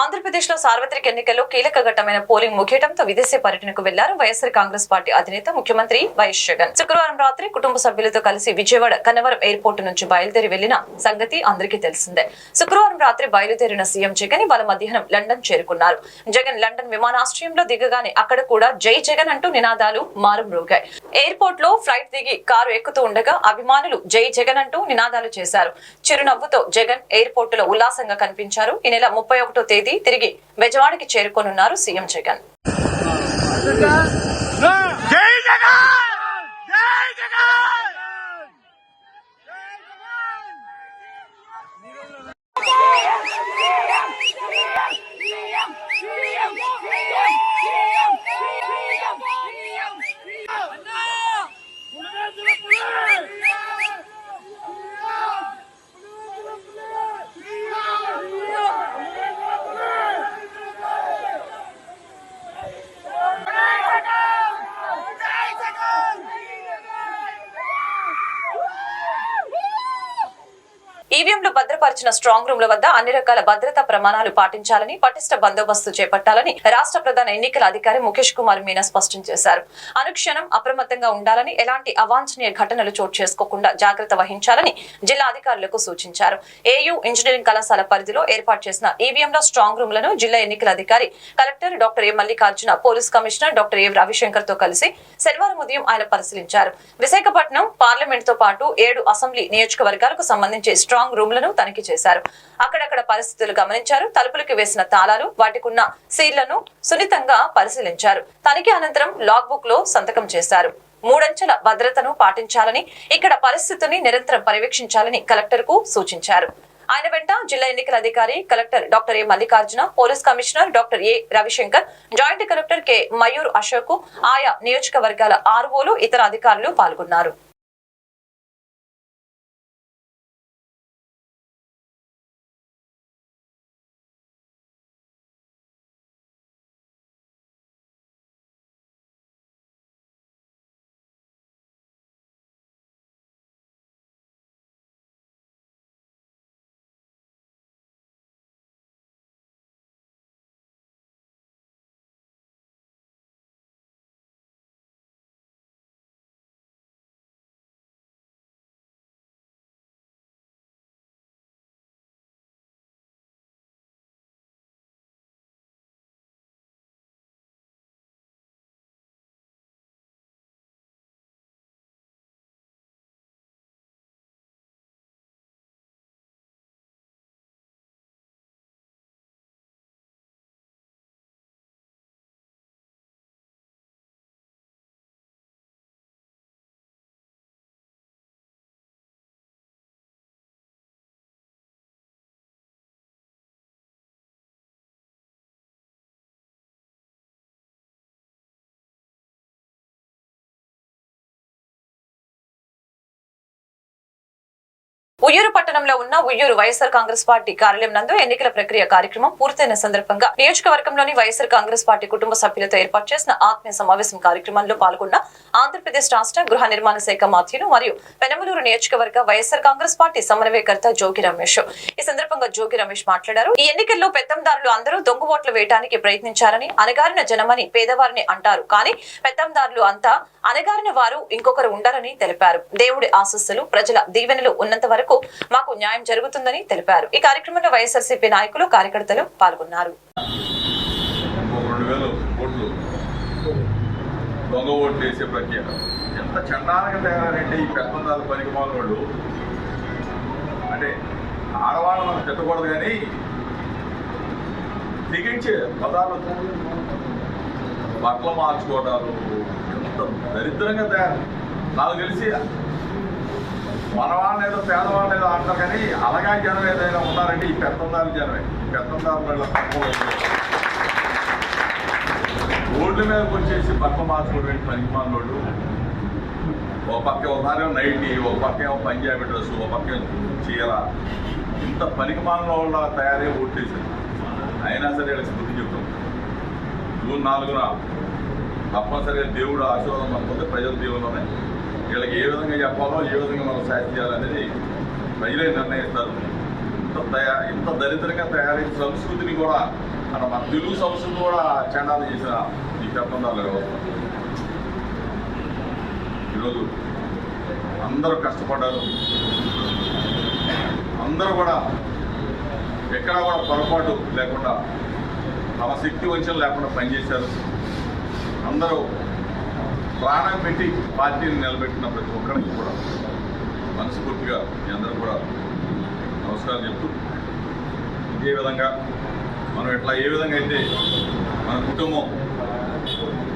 ఆంధ్రప్రదేశ్లో సార్వత్రిక ఎన్నికల్లో కీలక ఘట్టమైన పోలింగ్ ముగియడంతో విదేశీ పర్యటనకు వెళ్ళారు వైఎస్ఆర్ కాంగ్రెస్ పార్టీ అధినేత ముఖ్యమంత్రి వైఎస్ జగన్. శుక్రవారం రాత్రి కుటుంబ సభ్యులతో కలిసి విజయవాడ కన్నవరం ఎయిర్పోర్ట్ నుంచి బయలుదేరి వెళ్ళిన సంగతి అందరికీ తెలిసిందే. శుక్రవారం రాత్రి బయలుదేరిన సీఎం జగన్ ఇవాళ మధ్యాహ్నం లండన్ చేరుకున్నారు. జగన్ లండన్ విమానాశ్రయంలో దిగగానే అక్కడ కూడా జై జగన్ అంటూ నినాదాలు మారుమ్రోగాయి ఎయిర్పోర్ట్లో ఫ్లైట్ దిగి కారు ఎక్కుతూ ఉండగా అభిమానులు జై జగన్ అంటూ నినాదాలు చేశారు. చిరునవ్వుతో జగన్ ఎయిర్పోర్ట్లో ఉల్లాసంగా కనిపించారు. ఈ నెల ముప్పై ఒకటో తేదీ తిరిగి బెజవాడకి చేరుకోనున్నారు సీఎం జగన్. Yeah! భద్రపరిచిన స్ట్రాంగ్ రూమ్ల వద్ద అన్ని రకాల భద్రతా ప్రమాణాలు పాటించాలని పటిష్ట బందోబస్తు చేపట్టాలని రాష్ట్ర ప్రధాన ఎన్నికల అధికారి ముఖేష్ కుమార్ మీనా స్పష్టం చేశారు. అనుక్షణం అప్రమత్తంగా ఉండాలని ఎలాంటి అవాంఛనీయ ఘటనలు చోటు చేసుకోకుండా జాగ్రత్త వహించాలని జిల్లా అధికారులకు సూచించారు. ఏయూ ఇంజనీరింగ్ కళాశాల పరిధిలో ఏర్పాటు చేసిన ఈవీఎంల స్ట్రాంగ్ రూమ్లను జిల్లా ఎన్నికల అధికారి collector doctor A Mallikarjuna police commissioner doctor A రవిశంకర్తో కలిసి శనివారం ఉదయం ఆయన పరిశీలించారు. విశాఖపట్నం పార్లమెంట్తో పాటు ఏడు అసెంబ్లీ నియోజకవర్గాలకు సంబంధించి స్ట్రాంగ్ రూమ్లను తనిఖీ చేశారు. అక్కడక్కడ పరిస్థితులు గమనించారు. తలుపులకు వేసిన తాళాలు వాటికున్న సీళ్ళను సున్నితంగా పరిశీలించారు. తనిఖీ అనంతరం లాగ్ బుక్లో సంతకం చేశారు. మూడంచెల భద్రతను పాటించాలని ఇక్కడ పరిస్థితిని నిరంతరం పర్యవేక్షించాలని కలెక్టర్కు సూచించారు. ఆయన వెంట జిల్లా ఎన్నికల అధికారి collector doctor A Mallikarjuna police commissioner doctor A Ravishankar joint collector K Mayur Ashok ఆయా నియోజకవర్గాల ఆర్వోలు ఇతర అధికారులు పాల్గొన్నారు. ఉయ్యూరు పట్టణంలో ఉన్న ఉయ్యూరు వైఎస్ఆర్ కాంగ్రెస్ పార్టీ కార్యాలయం నందు ఎన్నికల ప్రక్రియ కార్యక్రమం పూర్తయిన సందర్భంగా నియోజకవర్గంలోని వైఎస్ఆర్ కాంగ్రెస్ పార్టీ కుటుంబ సభ్యులతో ఏర్పాటు చేసిన ఆత్మీయ సమావేశం కార్యక్రమంలో పాల్గొన్న ఆంధ్రప్రదేశ్ రాష్ట్ర గృహ నిర్మాణ శాఖ మాధ్యులు మరియు పెనమలూరు నియోజకవర్గ వైఎస్ఆర్ కాంగ్రెస్ పార్టీ సమన్వయకర్త జోగి రమేష్. ఈ సందర్భంగా జోగి రమేష్ మాట్లాడారు. ఈ ఎన్నికల్లో పెత్తందారులు అందరూ దొంగ ఓట్లు వేయడానికి ప్రయత్నించారని అనగారిన జనమని పేదవారిని అంటారు. కానీ పెత్తందారులు అంతా అనగారిన వారు ఇంకొకరు ఉండరని తెలిపారు. దేవుడి ఆశస్సులు ప్రజల దీవెనలు ఉన్నంత వరకు మాకు న్యాయం జరుగుతుందని తెలిపారు. ఈ కార్యక్రమంలో వైఎస్ఆర్సీపీ నాయకులు కార్యకర్తలు పాల్గొన్నారు. ఇంకో రెండు దొంగ ఓట్లు వేసే ప్రక్రియ. ఎంత చండాలంగా తయారంటే ఈ పెద్దందాలు పనికి వాళ్ళు అంటే ఆడవాళ్ళు మనం తిట్టకూడదు కానీ దిగించే పదాలు బట్టలు మార్చుకోవడాలు ఎంత దరిద్రంగా తయారు. నాకు తెలిసి మనవాళ్ళు ఏదో పేదవాళ్ళు ఏదో అంటారు కానీ అలాగా జనం ఏదైనా ఉన్నారంటే ఈ పెద్దందాలు జనమే. పెద్దందాలు వాళ్ళ తక్కువ రోడ్ల మీదకి వచ్చేసి బట్ట మార్చుకోవడం పనికి వాళ్ళు ఒక పక్క ఉదాహరణ నైటీ ఒక పక్క ఏమో పంజాబీ డ్రెస్ ఒక పక్క చీర ఇంత పనికి వాళ్ళ తయారీ ఓట్లేసారు అయినా సరే వీళ్ళకి స్మృతి చెప్తాం. జూన్ నాలుగున తప్పనిసరిగా దేవుడు ఆశీర్వాదం అనుకుంటే ప్రజల దేవుల్లోనే వీళ్ళకి ఏ విధంగా చెప్పాలో ఏ విధంగా మనం సాయం చేయాలనేది ప్రజలే నిర్ణయిస్తారు. ఇంత తయా ఇంత దరిద్రంగా తయారైన సంస్కృతిని కూడా మన మన తెలుగు సంస్కృతిని కూడా చండాలు చేసిన ఈ పెత్తందారుల వ్యవస్థ. ఈరోజు అందరూ కష్టపడ్డారు. అందరూ కూడా ఎక్కడా కూడా పొరపాటు లేకుండా తమ శక్తి వంచన లేకుండా పనిచేశారు. అందరూ ప్రాణం పెట్టి పార్టీని నిలబెట్టిన ప్రతి ఒక్కరికి కూడా మనస్ఫూర్తిగా మీ అందరూ కూడా నమస్కారం చెప్తూ ఇదే విధంగా మనం ఎట్లా ఏ విధంగా అయితే మన కుటుంబం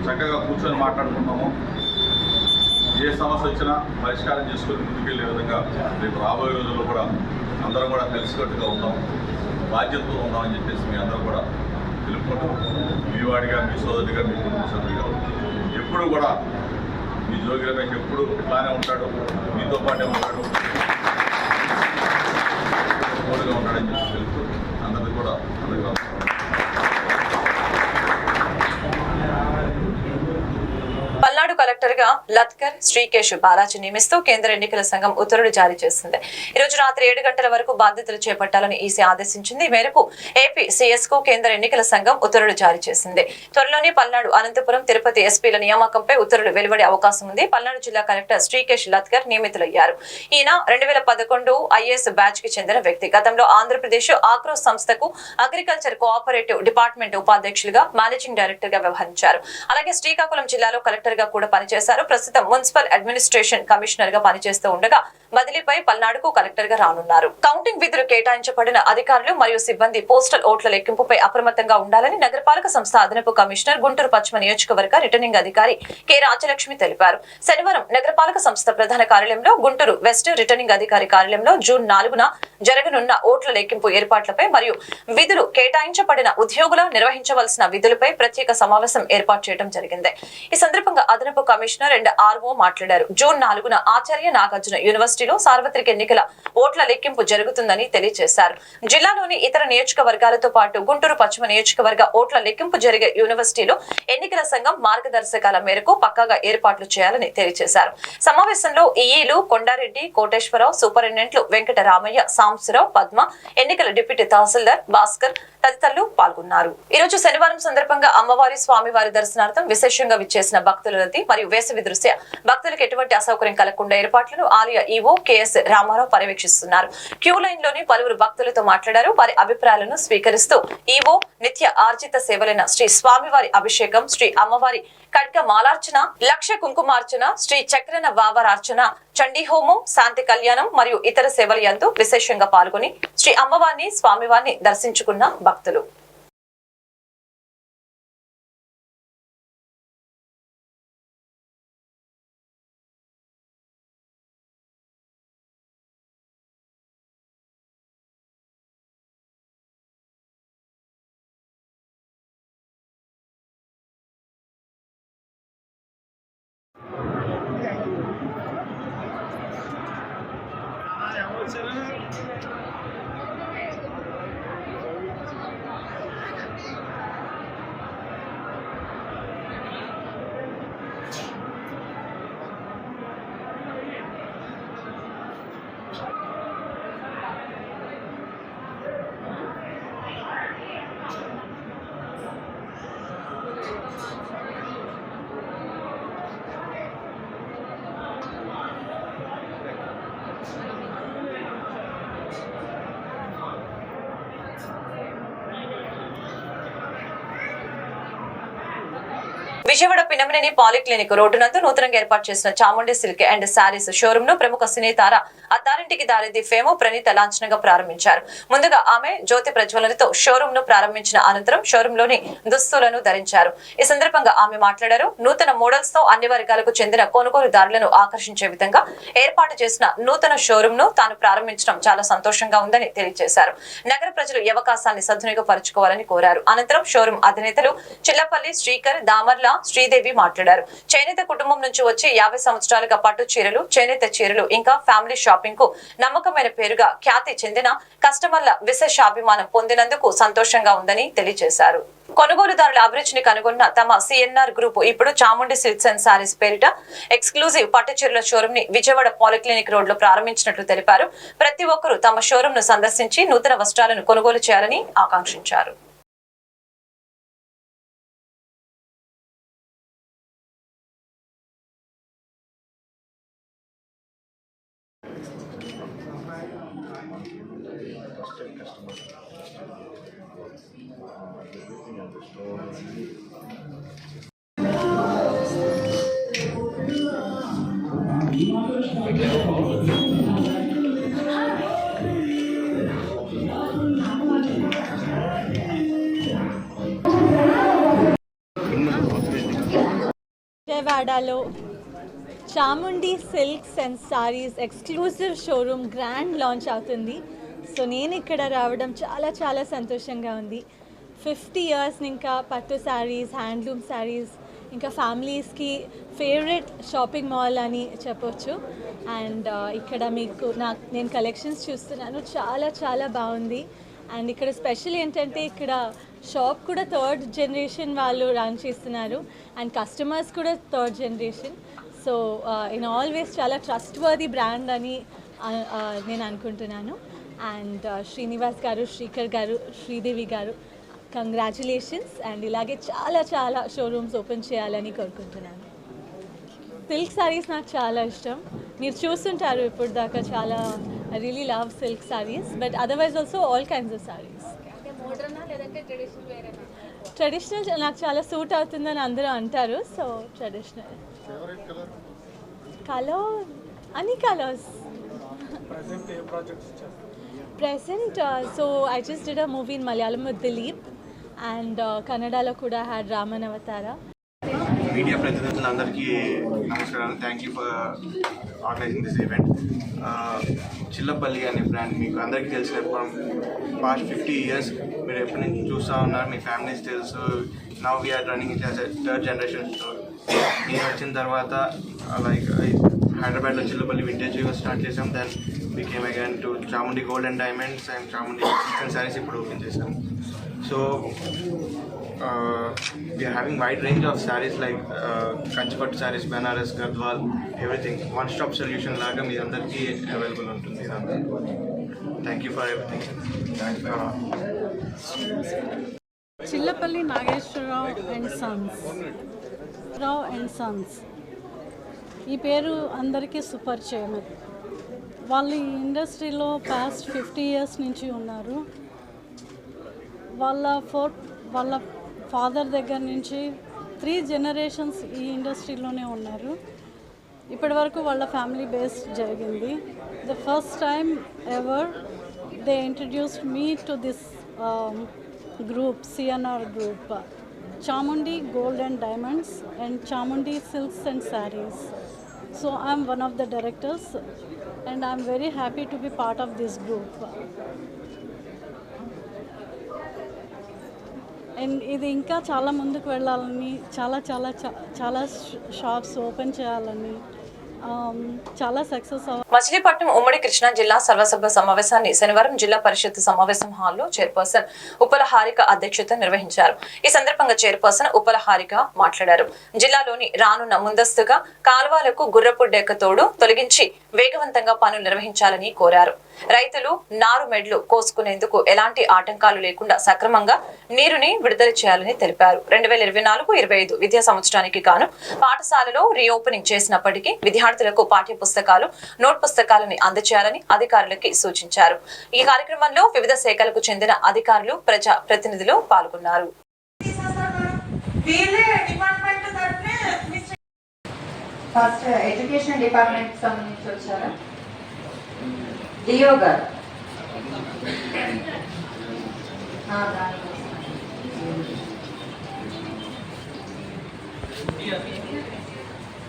చక్కగా కూర్చొని మాట్లాడుకుంటామో ఏ సమస్య వచ్చినా పరిష్కారం చేసుకొని ముందుకెళ్ళే విధంగా రేపు రాబోయే రోజుల్లో కూడా అందరం కూడా కలిసికట్టుగా ఉందాం బాధ్యతతో ఉందామని చెప్పేసి మీ అందరూ కూడా తెలుపుకుంటాం మీ వాడిగా మీ సోదరుడిగా మీ కుటుంబ సభ్యుడిగా ఎప్పుడు కూడా మీ జోగి రమేష్ ఎప్పుడు ఇట్లానే ఉంటాడు మీతో పాటే ఉంటాడు. తోడుగా ఉంటాడని చెప్పి తెలుసు అందరికీ కూడా అందరికీ కలెక్టర్గా లత్కర్ శ్రీకేష్ బాలాజీ నియమిస్తూ కేంద్ర ఎన్నికల సంఘం ఉత్తర్వులు జారీ చేసింది. ఈ రోజు రాత్రి ఏడు గంటల వరకు బాధ్యతలు చేపట్టాలని ఈసీ ఆదేశించింది. ఈ మేరకు ఏపీ సిఎస్కు కేంద్ర ఎన్నికల సంఘం ఉత్తర్వులు జారీ చేసింది. త్వరలోనే పల్నాడు అనంతపురం తిరుపతి ఎస్పీల నియామకంపై ఉత్తర్వులు వెలువడే అవకాశం ఉంది. పల్నాడు జిల్లా కలెక్టర్ శ్రీకేష్ లత్కర్ నియమితులయ్యారు. ఈయన రెండు వేల పదకొండు ఐఏఎస్ బ్యాచ్కి చెందిన వ్యక్తి. గతంలో ఆంధ్రప్రదేశ్ ఆక్రోస్ సంస్థకు అగ్రికల్చర్ కోఆపరేటివ్ డిపార్ట్మెంట్ ఉపాధ్యక్షులుగా మేనేజింగ్ డైరెక్టర్గా వ్యవహరించారు. అలాగే శ్రీకాకుళం జిల్లాలో కలెక్టర్గా కూడా పనిచేశారు ప్రస్తుతం మున్సిపల్ అడ్మినిస్ట్రేషన్ కమిషనర్గా పనిచేస్తూ ఉండగా బదిలీపై పల్నాడుకు కలెక్టర్గా రానున్నారు. కౌంటింగ్ విధులు కేటాయించబడిన అధికారులు మరియు సిబ్బంది పోస్టల్ ఓట్ల లెక్కింపుపై అప్రమత్తంగా ఉండాలని నగరపాలక సంస్థ అదనపు కమిషనర్ గుంటూరు పశ్చిమ నియోజకవర్గ రిటర్నింగ్ అధికారి కె. రాజలక్ష్మి తెలిపారు. శనివారం నగరపాలక సంస్థ ప్రధాన కార్యాలయంలో గుంటూరు వెస్ట్ రిటర్నింగ్ అధికారి కార్యాలయంలో జూన్ నాలుగున జరగనున్న ఓట్ల లెక్కింపు ఏర్పాట్లపై మరియు విధులు కేటాయించబడిన ఉద్యోగుల నిర్వహించవలసిన విధులపై ప్రత్యేక సమావేశం ఏర్పాటు చేయడం జరిగింది. ఈ సందర్భంగా అదనపు కమిషనర్ అండ్ ఆర్ఓ మాట్లాడారు. జూన్ నాలుగున ఆచార్య నాగార్జున యూనివర్సిటీలో సార్వత్రిక ఎన్నికల ఓట్ల లెక్కింపు జరుగుతుందని తెలియజేశారు. జిల్లాలోని ఇతర నియోజకవర్గాలతో పాటు గుంటూరు పశ్చిమ నియోజకవర్గ ఓట్ల లెక్కింపు జరిగే యూనివర్సిటీలో ఎన్నికల సంఘం మార్గదర్శకాల మేరకు పక్కాగా ఏర్పాట్లు చేయాలని తెలియజేశారు. సమావేశంలో ఈఈలు కొండారెడ్డి కోటేశ్వరరావు సూపరింటెండెంట్లు వెంకట రామయ్య సాంబశివరావు పద్మ ఎన్నికల డిప్యూటీ తహసీల్దార్ భాస్కర్ తదితరులు పాల్గొన్నారు. ఈ రోజు శనివారం సందర్భంగా అమ్మవారి స్వామివారి దర్శనార్థం విశేషంగా విచ్చేసిన భక్తుల రద్దీ మరియు వేసవి దృష్ట్యా భక్తులకు ఎటువంటి అసౌకర్యం కలగకుండా ఏర్పాట్లను ఆలయ ఈవో కెఎస్ రామారావు పర్యవేక్షిస్తున్నారు. క్యూ లైన్లోని పలువురు భక్తులతో మాట్లాడారు. వారి అభిప్రాయాలను స్వీకరిస్తూ ఈవో నిత్య ఆర్జిత సేవలైన శ్రీ స్వామివారి అభిషేకం శ్రీ అమ్మవారి ఖడ్గ మాలార్చన లక్ష కుంకుమార్చన శ్రీ చక్రన వావరార్చన చండీ హోమం శాంతి కళ్యాణం మరియు ఇతర సేవల యందు విశేషంగా పాల్గొని శ్రీ అమ్మవారిని స్వామివారిని దర్శించుకున్న భక్తులు. విజయవాడ పినమనేని పాలిక్లినిక్ రోడ్డు నందు నూతనంగా ఏర్పాటు చేసిన చాముండి సిల్క్ అండ్ శారీస్ షోరూమ్ను ప్రముఖ సినీ తార అత్తారింటికి దారిది ఫేము ప్రణీత లాంఛనంగా ప్రారంభించారు. ముందుగా ఆమె జ్యోతి ప్రజ్వలనతో షోరూమ్ను ప్రారంభించిన అనంతరం షోరూమ్లోని దుస్తులను ధరించారు. ఈ సందర్భంగా ఆమె మాట్లాడారు. నూతన మోడల్స్తో అన్ని వర్గాలకు చెందిన కొనుగోలుదారులను ఆకర్షించే విధంగా ఏర్పాటు చేసిన నూతన షోరూమ్ను తాను ప్రారంభించడం చాలా సంతోషంగా ఉందని తెలియజేశారు. నగర ప్రజలు ఈ అవకాశాన్ని సద్వినియోగపరచుకోవాలని కోరారు. అనంతరం షోరూమ్ అధినేతలు చిల్లపల్లి శ్రీకర్ దామర్ల శ్రీదేవి మాట్లాడారు. చేనేత కుటుంబం నుంచి వచ్చి యాభై సంవత్సరాలుగా పట్టు చీరలు చేనేత చీరలు ఇంకా ఫ్యామిలీ షాపింగ్కు నమ్మకమైన పేరుగా ఖ్యాతి చెందిన కస్టమర్ల విశేషాభిమానం పొందినందుకు సంతోషంగా ఉందని తెలియజేశారు. కొనుగోలుదారుల అభిరుచిని కనుగొన్న తమ సిఎన్ఆర్ గ్రూప్ ఇప్పుడు చాముండి సిల్క్స్ అండ్ సారీస్ పేరిట ఎక్స్క్లూజివ్ పట్టుచీరల షోరూమ్ని విజయవాడ పాలిక్లినిక్ రోడ్లో ప్రారంభించినట్లు తెలిపారు. ప్రతి ఒక్కరూ తమ షోరూమ్ను సందర్శించి నూతన వస్త్రాలను కొనుగోలు చేయాలని ఆకాంక్షించారు. విజయవాడలో Chamundi silks and sarees exclusive showroom grand launch అవుతుంది. సో నేను ఇక్కడ రావడం చాలా చాలా సంతోషంగా ఉంది. ఫిఫ్టీ ఇయర్స్ ఇంకా పట్టు శారీస్ హ్యాండ్లూమ్ శారీస్ ఇంకా ఫ్యామిలీస్కి ఫేవరెట్ షాపింగ్ మాల్ అని చెప్పొచ్చు. అండ్ ఇక్కడ మీకు నాకు నేను కలెక్షన్స్ చూస్తున్నాను. చాలా చాలా బాగుంది. అండ్ ఇక్కడ స్పెషల్ ఏంటంటే ఇక్కడ షాప్ కూడా థర్డ్ జనరేషన్ వాళ్ళు రన్ చేస్తున్నారు అండ్ కస్టమర్స్ కూడా third generation. So in always చాలా ట్రస్ట్ వర్ది బ్రాండ్ అని uh, uh, నేను అనుకుంటున్నాను. అండ్ uh, శ్రీనివాస్ గారు శ్రీకర్ గారు శ్రీదేవి గారు కంగ్రాచులేషన్స్ అండ్ ఇలాగే చాలా చాలా షోరూమ్స్ ఓపెన్ చేయాలని కోరుకుంటున్నాను. సిల్క్ సారీస్ నాకు చాలా ఇష్టం. మీరు చూస్తుంటారు ఇప్పుడు దాకా చాలా I really love silk sarees but otherwise also all kinds of sarees traditional నాకు చాలా సూట్ అవుతుందని అందరూ అంటారు సో ట్రెడిషనల్. కలర్ అన్ని colours present so I just did a movie in Malayalam with Dileep and కన్నడలో కూడా హ్యాడ్ రామన్ అవతారా మీడియా ప్రతినిధులందరికీ నమస్కారం thank you for organising this event Chillapalli అనే బ్రాండ్ మీకు అందరికీ తెలిసిన పాస్ట్ ఫిఫ్టీ ఇయర్స్ మీరు ఎప్పటి నుంచి చూస్తూ ఉన్నారు మీ ఫ్యామిలీస్ తెలుసు. Now we're running it as third generation store నేను వచ్చిన తర్వాత లైక్ హైదరాబాద్లో చిల్లపల్లి వింటేజ్ స్టార్ట్ చేసాం then became again to Chamundi gold and diamonds and Chamundi chikan sarees ఇప్పుడు ఓపెన్ చేసాం so Uh, we are having wide range of sarees like uh, Kanchipattu Benares Gadwal everything one stop solution లాగా మీ అందరికీ available ఉంటుంది thank you for everything Chillapalli Nageswararao and sons Rao and sons ఈ పేరు అందరికీ సుపరిచయమే. వాళ్ళు ఈ ఇండస్ట్రీలో పాస్ట్ ఫిఫ్టీ ఇయర్స్ నుంచి ఉన్నారు. వాళ్ళ ఫోర్ వాళ్ళ ఫాదర్ దగ్గర నుంచి త్రీ జనరేషన్స్ ఈ ఇండస్ట్రీలోనే ఉన్నారు. ఇప్పటి వరకు వాళ్ళ ఫ్యామిలీ బేస్ జరిగింది. The first time ever they introduced me to this group CNR group. Chamundi gold and diamonds and Chamundi silks and sarees so I'm one of the directors and I'm very happy to be part of this group. And ఇది ఇంకా చాలా ముందుకు వెళ్ళాలని చాలా చాలా చాలా shops open చేయాలని చాలా సక్సెస్ మచిలీపట్నం ఉమ్మడి కృష్ణా జిల్లా సర్వసభ సమావేశాన్ని శనివారం జిల్లా పరిషత్ సమావేశం హాల్లో చైర్పర్సన్ ఉపలహారిక అధ్యక్షత నిర్వహించారు. ఈ సందర్భంగా చైర్పర్సన్ ఉపలహారిక మాట్లాడారు. జిల్లాలోని రానున్న ముందస్తుగా కాల్వాలకు గుర్రపు డెక్కతోడు తొలగించి వేగవంతంగా పనులు నిర్వహించాలని కోరారు. రైతులు నారు మెడ్లు కోసుకునేందుకు ఎలాంటి ఆటంకాలు లేకుండా సక్రమంగా నీరుని విడుదల చేయాలని తెలిపారు. రెండు వేల ఇరవై నాలుగు ఇరవై ఐదు విద్యా సంవత్సరానికి గాను పాఠశాలలో రీఓపెనింగ్ చేసినప్పటికీ విద్యార్థులకు పాఠ్య పుస్తకాలు నోట్ పుస్తకాలని అందజేయాలని అధికారులకి సూచించారు. ఈ కార్యక్రమంలో వివిధ శాఖలకు చెందిన అధికారులు ప్రజా ప్రతినిధులు పాల్గొన్నారు. ఫస్ట్ ఎడ్యుకేషన్ డిపార్ట్మెంట్ సంబంధించి వచ్చారా? డిఓ గారు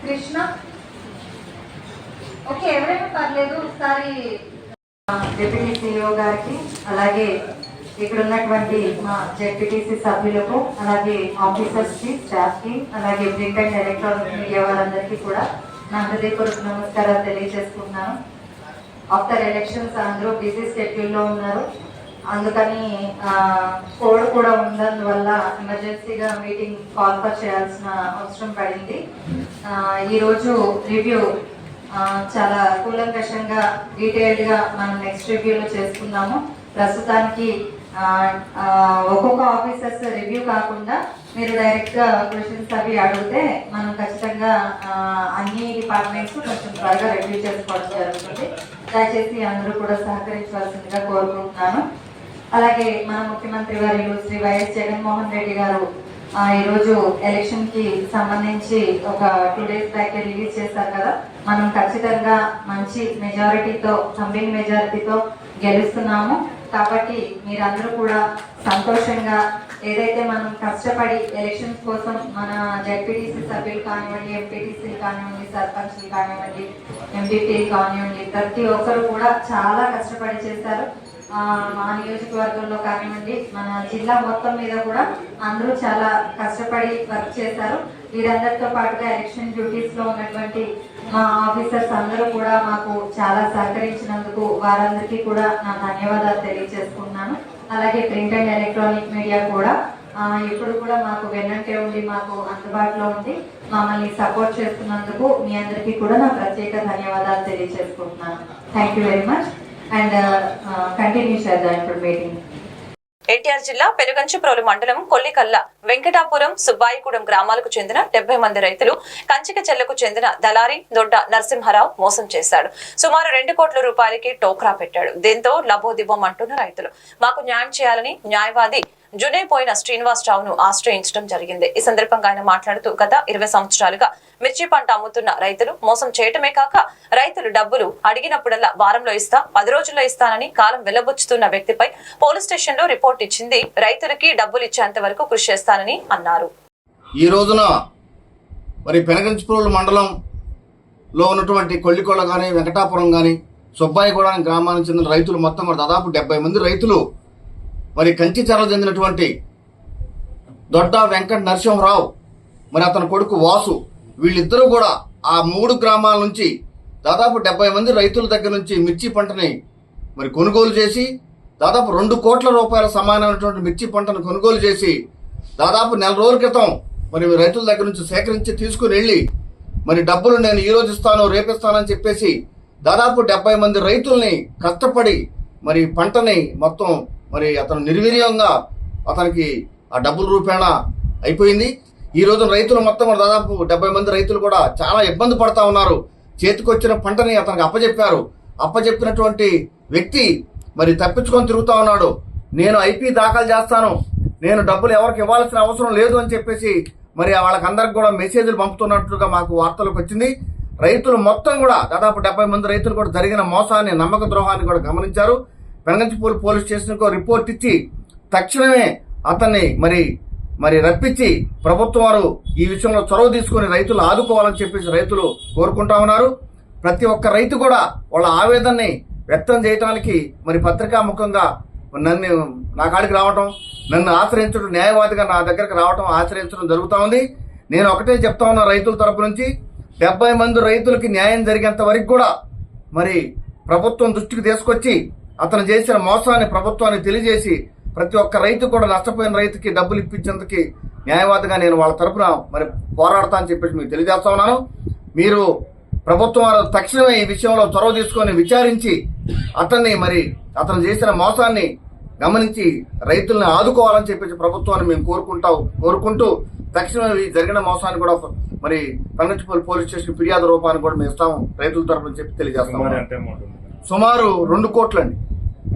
కృష్ణ. ఓకే ఎవరైనా పర్లేదు ఒకసారి డిప్యూటీ సిఇఓ గారికి అలాగే ఇక్కడ ఉన్నటువంటి మా జెడ్పీటీసీ సభ్యులకు అలాగే ఆఫీసర్స్కి స్టాఫ్కి అలాగే ప్రింట్ అండ్ ఎలక్ట్రానిక్ మీడియా వాళ్ళందరికీ కూడా నా హృదయపూర్వక నమస్కారాలు తెలియజేసుకుంటున్నాను. ఆఫ్టర్ ఎలక్షన్స్ అందరూ బిజీ షెడ్యూల్లో ఉన్నారు. అందుకని కోడ్ కూడా ఉన్నందువల్ల ఎమర్జెన్సీగా మీటింగ్ కాల్ ఫర్ చేయాల్సిన అవసరం పడింది. ఈరోజు రివ్యూ చాలా కూలంకషంగా డీటెయిల్డ్గా మనం నెక్స్ట్ రివ్యూలో చేసుకుందాము. ప్రస్తుతానికి ఒక్కొక్క ఆఫీసర్స్ రివ్యూ కాకుండా మీరు డైరెక్ట్గా క్వశ్చన్స్ అవి అడిగితే మనం ఖచ్చితంగా అన్ని డిపార్ట్మెంట్స్ కొంచెం త్వరగా రివ్యూ చేసుకోవడం జరుగుతుంది. దయచేసి అందరూ కూడా సహకరించవలసిందిగా కోరుకుంటున్నాను. అలాగే మన ముఖ్యమంత్రి వర్యులు శ్రీ వైఎస్ జగన్మోహన్ రెడ్డి గారు ఈరోజు ఎలక్షన్కి సంబంధించి ఒక టూ డేస్ బ్యాక్ రిలీజ్ చేశారు కదా. మనం ఖచ్చితంగా మంచి మెజారిటీతో కంపెనీ మెజారిటీతో గెలుస్తున్నాము. కాబట్టి మీరందరూ కూడా సంతోషంగా ఏదైతే మనం కష్టపడి ఎలక్షన్స్ కోసం మన జడ్పీటీసీ సభ్యులు కానివ్వండి ఎంపీటీసీలు కానివ్వండి సర్పంచ్లు కానివ్వండి ఎంపీటీ కానివ్వండి ప్రతి ఒక్కరు కూడా చాలా కష్టపడి చేశారు. మా నియోజకవర్గంలో కానివ్వండి మన జిల్లా మొత్తం మీద కూడా అందరూ చాలా కష్టపడి వర్క్ చేశారు. వీరందరితో పాటుగా ఎలక్షన్ డ్యూటీస్లో ఉన్నటువంటి మా ఆఫీసర్స్ అందరూ కూడా మాకు చాలా సహకరించినందుకు వారందరికీ కూడా నా ధన్యవాదాలు తెలియజేసుకుంటున్నాను. అలాగే ప్రింట్ అండ్ ఎలక్ట్రానిక్ మీడియా కూడా ఇప్పుడు కూడా మాకు వెన్నంటే ఉండి మాకు అందుబాటులో ఉండి మమ్మల్ని సపోర్ట్ చేస్తున్నందుకు మీ అందరికీ కూడా నా ప్రత్యేక ధన్యవాదాలు తెలియజేసుకుంటున్నాను. Thank you very much and continue చేద్దాం ఇప్పుడు మీటింగ్ ఎన్టీఆర్ జిల్లా పెనుగంచిప్రోలు మండలం కొల్లికల్ల వెంకటాపురం సుబ్బాయిగూడెం గ్రామాలకు చెందిన డెబ్బై మంది రైతులు కంచిక చెల్లకు చెందిన దళారి దొడ్డ నరసింహారావు మోసం చేశాడు. సుమారు రెండు కోట్ల రూపాయలకి టోక్రా పెట్టాడు. దీంతో లబోదిబం అంటున్న రైతులు. మాకు న్యాయం చేయాలని న్యాయవాది జునైపోయిన శ్రీనివాస్ రావును ఆశ్రయించడం జరిగింది. ఈ సందర్భంగా ఆయన మాట్లాడుతూ గత ఇరవై సంవత్సరాలుగా మిర్చి పంట అమ్ముతున్న రైతులు మోసం చేయటమే కాక రైతులు డబ్బులు అడిగినప్పుడల్లా వారంలో ఇస్తా పది రోజుల్లో ఇస్తానని కాలం వెల్లబుచ్చుతున్న వ్యక్తిపై పోలీస్ స్టేషన్లో రిపోర్ట్ ఇచ్చింది. రైతులకి డబ్బులు ఇచ్చేంత వరకు కృషి చేస్తానని అన్నారు. ఈ రోజున మరి పెనగంచిపూరుల మండలంలో ఉన్నటువంటి కొల్లికొండ కానీ వెంకటాపురం కానీ సుబ్బాయిగూడ గ్రామానికి చెందిన రైతులు మొత్తం కూడా దాదాపు డెబ్బై మంది రైతులు మరి కంచిచర్ల చెందినటువంటి దొడ్డ వెంకట నరసింహరావు మరి అతని కొడుకు వాసు వీళ్ళిద్దరూ కూడా ఆ మూడు గ్రామాల నుంచి దాదాపు డెబ్బై మంది రైతుల దగ్గర నుంచి మిర్చి పంటని మరి కొనుగోలు చేసి దాదాపు రెండు కోట్ల రూపాయల సమానమైనటువంటి మిర్చి పంటను కొనుగోలు చేసి దాదాపు నెల రోజుల క్రితం మరి రైతుల దగ్గర నుంచి సేకరించి తీసుకుని వెళ్ళి మరి డబ్బులు నేను ఈ రోజు ఇస్తాను రేపిస్తానని చెప్పేసి దాదాపు డెబ్బై మంది రైతుల్ని కష్టపడి మరి పంటని మొత్తం మరి అతను నిర్వీర్యంగా అతనికి ఆ డబ్బుల రూపేణ అయిపోయింది. ఈ రోజు రైతులు మొత్తం దాదాపు డెబ్బై మంది రైతులు కూడా చాలా ఇబ్బంది పడతా ఉన్నారు. చేతికొచ్చిన పంటని అతనికి అప్పచెప్పారు అప్పచెప్పినటువంటి వ్యక్తి మరి తప్పించుకొని తిరుగుతా ఉన్నాడు. నేను ఐపీ దాఖలు చేస్తాను. నేను డబ్బులు ఎవరికి ఇవ్వాల్సిన అవసరం లేదు అని చెప్పేసి మరి వాళ్ళకందరికి కూడా మెసేజ్లు పంపుతున్నట్లుగా మాకు వార్తలకు వచ్చింది. రైతులు మొత్తం కూడా దాదాపు డెబ్బై మంది రైతులు కూడా జరిగిన మోసాన్ని నమ్మక ద్రోహాన్ని కూడా గమనించారు. పెనగంచిపూర్ పోలీస్ స్టేషన్కు రిపోర్ట్ ఇచ్చి తక్షణమే అతన్ని మరి మరి రప్పించి ప్రభుత్వం వారు ఈ విషయంలో చొరవ తీసుకుని రైతులు ఆదుకోవాలని చెప్పేసి రైతులు కోరుకుంటా ఉన్నారు. ప్రతి ఒక్క రైతు కూడా వాళ్ళ ఆవేదనని వ్యక్తం చేయడానికి మరి పత్రికా ముఖంగా నన్ను నా కాడికి రావటం నన్ను ఆశ్రయించడం న్యాయవాదిగా నా దగ్గరకు రావటం ఆశ్రయించడం జరుగుతూ ఉంది. నేను ఒకటే చెప్తా ఉన్నా రైతుల తరపు నుంచి డెబ్బై మంది రైతులకి న్యాయం జరిగేంత వరకు కూడా మరి ప్రభుత్వం దృష్టికి తీసుకొచ్చి అతను చేసిన మోసాన్ని ప్రభుత్వానికి తెలియజేసి ప్రతి ఒక్క రైతు కూడా నష్టపోయిన రైతుకి డబ్బులు ఇప్పించేందుకు న్యాయవాదిగా నేను వాళ్ళ తరపున మరి పోరాడతా అని చెప్పేసి మీకు తెలియజేస్తా ఉన్నాను. మీరు ప్రభుత్వం వారు తక్షణమే ఈ విషయంలో చొరవ తీసుకొని విచారించి అతన్ని మరి అతను చేసిన మోసాన్ని గమనించి రైతుల్ని ఆదుకోవాలని చెప్పేసి ప్రభుత్వాన్ని మేము కోరుకుంటాం కోరుకుంటూ తక్షణమే ఈ జరిగిన మోసాన్ని కూడా మరి పంగంచిపల్లి పోలీస్ స్టేషన్ ఫిర్యాదు రూపాన్ని కూడా మేము ఇస్తాము రైతుల తరపున చెప్పి తెలియజేస్తాం సుమారు రెండు కోట్లండి.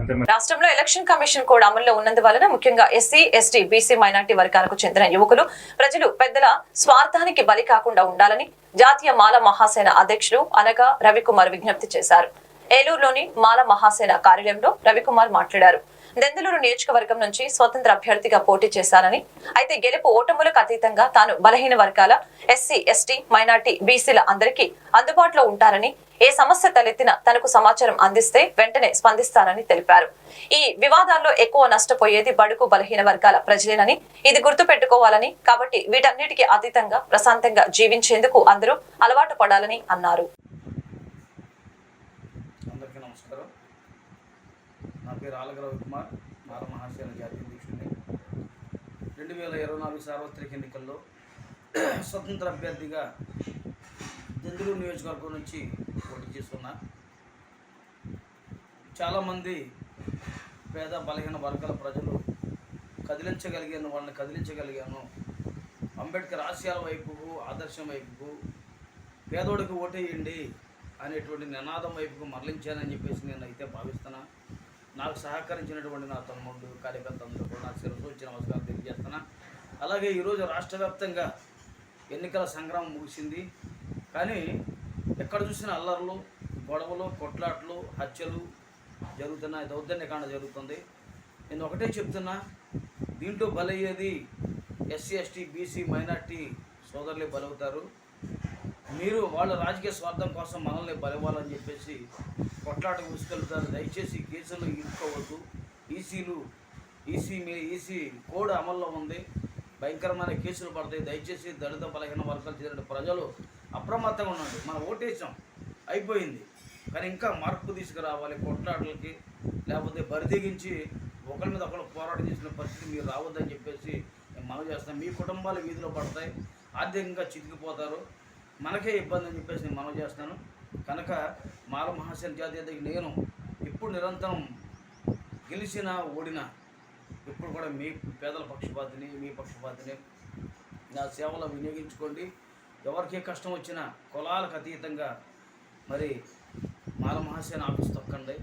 రాష్ట్రంలో ఎలక్షన్ కమిషన్ కోడ్ అమల్లో ఉన్నందువలన ముఖ్యంగా ఎస్సీ ఎస్టీ బీసీ మైనార్టీ వర్గాలకు చెందిన యువకులు ప్రజలు పెద్దల స్వార్థానికి బలి కాకుండా ఉండాలని జాతీయ మాల మహాసేన అధ్యక్షులు అనగా రవికుమార్ విజ్ఞప్తి చేశారు. ఏలూరులోని మాల మహాసేన కార్యాలయంలో రవికుమార్ మాట్లాడారు. దెందులూరు నియోజకవర్గం నుంచి స్వతంత్ర అభ్యర్థిగా పోటీ చేశానని అయితే గెలుపు ఓటములకు అతీతంగా తాను బలహీన వర్గాల ఎస్సీ ఎస్టీ మైనార్టీ బీసీల అందరికీ అందుబాటులో ఉంటారని ఏ సమస్య తలెత్తినా తనకు సమాచారం అందిస్తే వెంటనే స్పందిస్తానని తెలిపారు. ఈ వివాదాల్లో ఎక్కువ నష్టపోయేది బడుగు బలహీన వర్గాల ప్రజలేనని ఇది గుర్తు పెట్టుకోవాలని కాబట్టి వీటన్నిటికీ అతీతంగా ప్రశాంతంగా జీవించేందుకు అందరూ అలవాటు పడాలని అన్నారు. రెండు వేల ఇరవై నాలుగు సార్వత్రిక ఎన్నికల్లో స్వతంత్ర అభ్యర్థిగా దెందులూరు నియోజకవర్గం నుంచి పోటీ చేస్తున్నా. చాలామంది పేద బలహీన వర్గాల ప్రజలు కదిలించగలిగాను వాళ్ళని కదిలించగలిగాను. అంబేద్కర్ ఆశయాల వైపుకు ఆదర్శం వైపుకు పేదోడికి ఓటేయండి అనేటువంటి నినాదం వైపుకు మరలించానని చెప్పేసి నేను అయితే భావిస్తున్నా. నాకు సహకరించినటువంటి నా తమ్ముడు కార్యకర్త కూడా నాకు శిరస్సు వచ్చి నమస్కారం తెలియజేస్తున్నా. అలాగే ఈరోజు రాష్ట్ర వ్యాప్తంగా ఎన్నికల సంగ్రామం ముగిసింది. కానీ ఎక్కడ చూసిన అల్లర్లు గొడవలు కొట్లాట్లు హత్యలు జరుగుతున్నాయి. దౌర్జన్యకాండ జరుగుతుంది. నేను ఒకటే చెప్తున్నా దీంట్లో బలయ్యేది ఎస్సీ ఎస్టీ బీసీ మైనార్టీ సోదరులే బలవుతారు. మీరు వాళ్ళ రాజకీయ స్వార్థం కోసం మనల్ని బలవాలని చెప్పేసి కొట్లాట తీసుకెళ్తారు దయచేసి కేసులు ఇరుక్కోవద్దు. ఈసీలు ఈసీ మీ ఈసీ కోడ్ అమల్లో ఉంది. భయంకరమైన కేసులు పడతాయి. దయచేసి దళిత బలహీన వర్గాలు చేరిన ప్రజలు అప్రమత్తంగా ఉన్నాడు. మనం ఓటేసాం అయిపోయింది. కానీ ఇంకా మార్పు తీసుకురావాలి కొట్లాటలకి లేకపోతే బరిదిగించి ఒకరి మీద ఒకరు పోరాటం చేసిన పరిస్థితి మీరు రావద్దని చెప్పేసి నేను మనవి చేస్తాను మీ కుటుంబాలు వీధిలో పడతాయి. ఆర్థికంగా చితికిపోతారు. మనకే ఇబ్బంది అని చెప్పేసి నేను మనవి చేస్తాను కనుక మాల మహాశయ జాతీయ నేను ఇప్పుడు నిరంతరం గెలిచినా ఓడినా ఇప్పుడు కూడా మీ పేదల పక్షపాతిని మీ పక్షపాతిని నా సేవలో వినియోగించుకోండి. ఎవరికి కష్టం వచ్చినా కులాలకు అతీతంగా మరి మాల మహాసేన ఆఫీస్ తొక్కండి.